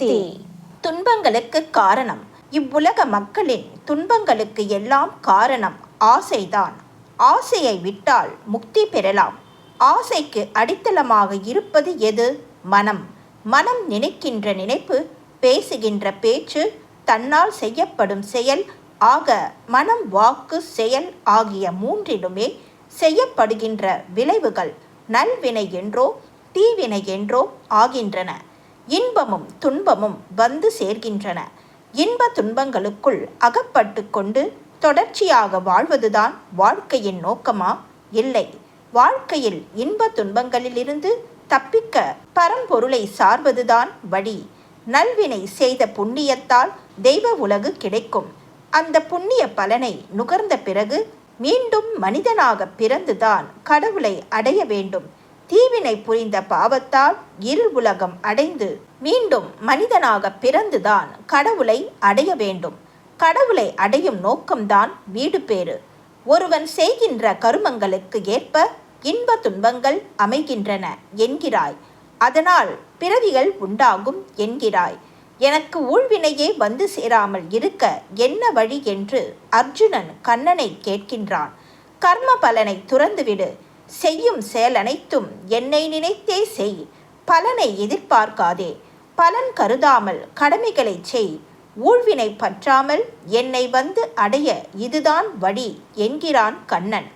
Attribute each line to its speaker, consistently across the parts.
Speaker 1: சக்தி. துன்பங்களுக்கு காரணம். இவ்வுலக மக்களின் துன்பங்களுக்கு எல்லாம் காரணம் ஆசைதான். ஆசையை விட்டால் முக்தி பெறலாம். ஆசைக்கு அடித்தளமாக இருப்பது எது? மனம். மனம் நினைக்கின்ற நினைப்பு பேசுகின்ற பேச்சு தன்னால் செய்யப்படும் செயல் ஆக மனம் வாக்கு செயல் ஆகிய மூன்றிலுமே செய்யப்படுகின்ற விளைவுகள் நல்வினை என்றோ தீவினை என்றோ ஆகின்றன. இன்பமும் துன்பமும் வந்து சேர்கின்றன. இன்ப துன்பங்களுக்குள் அகப்பட்டு கொண்டு தொடர்ச்சியாக வாழ்வதுதான் வாழ்க்கையின் நோக்கமா? இல்லை. வாழ்க்கையில் இன்ப துன்பங்களிலிருந்து தப்பிக்க பரம்பொருளை சார்வதுதான் வழி. நல்வினை செய்த புண்ணியத்தால் தெய்வ உலகு கிடைக்கும். அந்த புண்ணிய பலனை நுகர்ந்த பிறகு மீண்டும் மனிதனாக பிறந்துதான் கடவுளை அடைய வேண்டும். தீவினை புரிந்த பாவத்தால் இருள் உலகம் அடைந்து மீண்டும் மனிதனாக பிறந்துதான் கடவுளை அடைய வேண்டும். கடவுளை அடையும் நோக்கம்தான் வீடு பேறு. ஒருவன் செய்கின்ற கருமங்களுக்கு ஏற்ப இன்ப துன்பங்கள் அமைகின்றன என்கிறாய். அதனால் பிறவிகள் உண்டாகும் என்கிறாய். எனக்கு ஊழ்வினையே வந்து சேராமல் இருக்க என்ன வழி என்று அர்ஜுனன் கண்ணனை கேட்கின்றான். கர்ம பலனை துறந்துவிடு. செய்யும் செயல் அனைத்தும் என்னை நினைத்தே செய். பலனை எதிர்பார்க்காதே. பலன் கருதாமல் கடமைகளை செய். ஊழ்வினை பற்றாமல் என்னை வந்து அடைய இதுதான் வழி என்கிறான் கண்ணன்.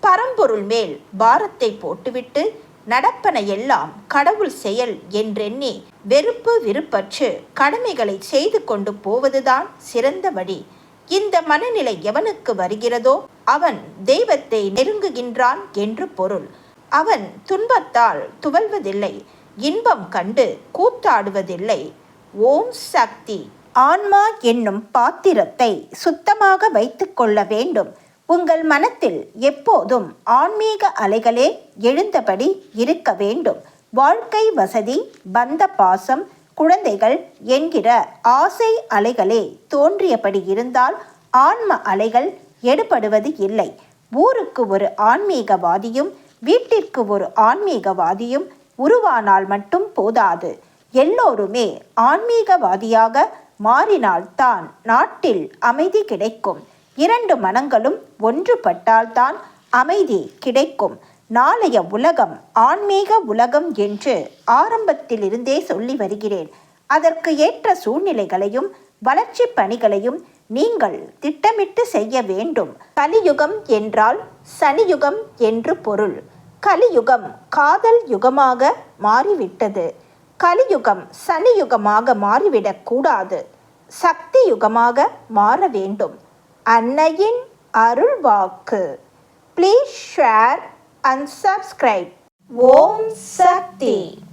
Speaker 1: பரம்பொருள் மேல் பாரத்தை போட்டுவிட்டு நடப்பன எல்லாம் கடவுள் செயல் என்றெண்ணி வெறுப்பு விருப்பற்று கடமைகளை செய்து கொண்டு போவதுதான் சிறந்த வழி. இந்த மனநிலை எவனுக்கு வருகிறதோ அவன் தெய்வத்தை நெருங்குகின்றான் என்று பொருள். அவன் துன்பத்தால் துவல்வதில்லை இன்பம் கண்டு கூத்தாடுவதில்லை. ஓம் சக்தி! ஆன்மா என்னும் பாத்திரத்தை சுத்தமாக வைத்துக்கொள்ள வேண்டும். உங்கள் மனத்தில் எப்போதும் ஆன்மீக அலைகளே எழுந்தபடி இருக்க வேண்டும். வாழ்க்கை வசதி பந்த பாசம் குழந்தைகள் என்கிற ஆசை அலைகளே தோன்றியபடி இருந்தால் ஆன்ம அலைகள் எடுபடுவது இல்லை. ஊருக்கு ஒரு ஆன்மீகவாதியும் வீட்டிற்கு ஒரு ஆன்மீகவாதியும் உருவானால் மட்டும் போதாது. எல்லோருமே ஆன்மீகவாதியாக மாறினால்தான் நாட்டில் அமைதி கிடைக்கும். இரண்டு மனங்களும் ஒன்றுபட்டால்தான் அமைதி கிடைக்கும். நாளைய உலகம் ஆன்மீக உலகம் என்று ஆரம்பத்திலிருந்தே சொல்லி வருகிறேன். அதற்கு ஏற்ற சூழ்நிலைகளையும் வளர்ச்சி பணிகளையும் நீங்கள் திட்டமிட்டு செய்ய வேண்டும். கலியுகம் என்றால் சனியுகம் என்று பொருள். கலியுகம் காதல் யுகமாக மாறிவிட்டது. கலியுகம் சனியுகமாக மாறிவிடக் கூடாது. சக்தி யுகமாக மாற வேண்டும். அன்னையின் அருள்வாக்கு. Please share and subscribe Om Shakti.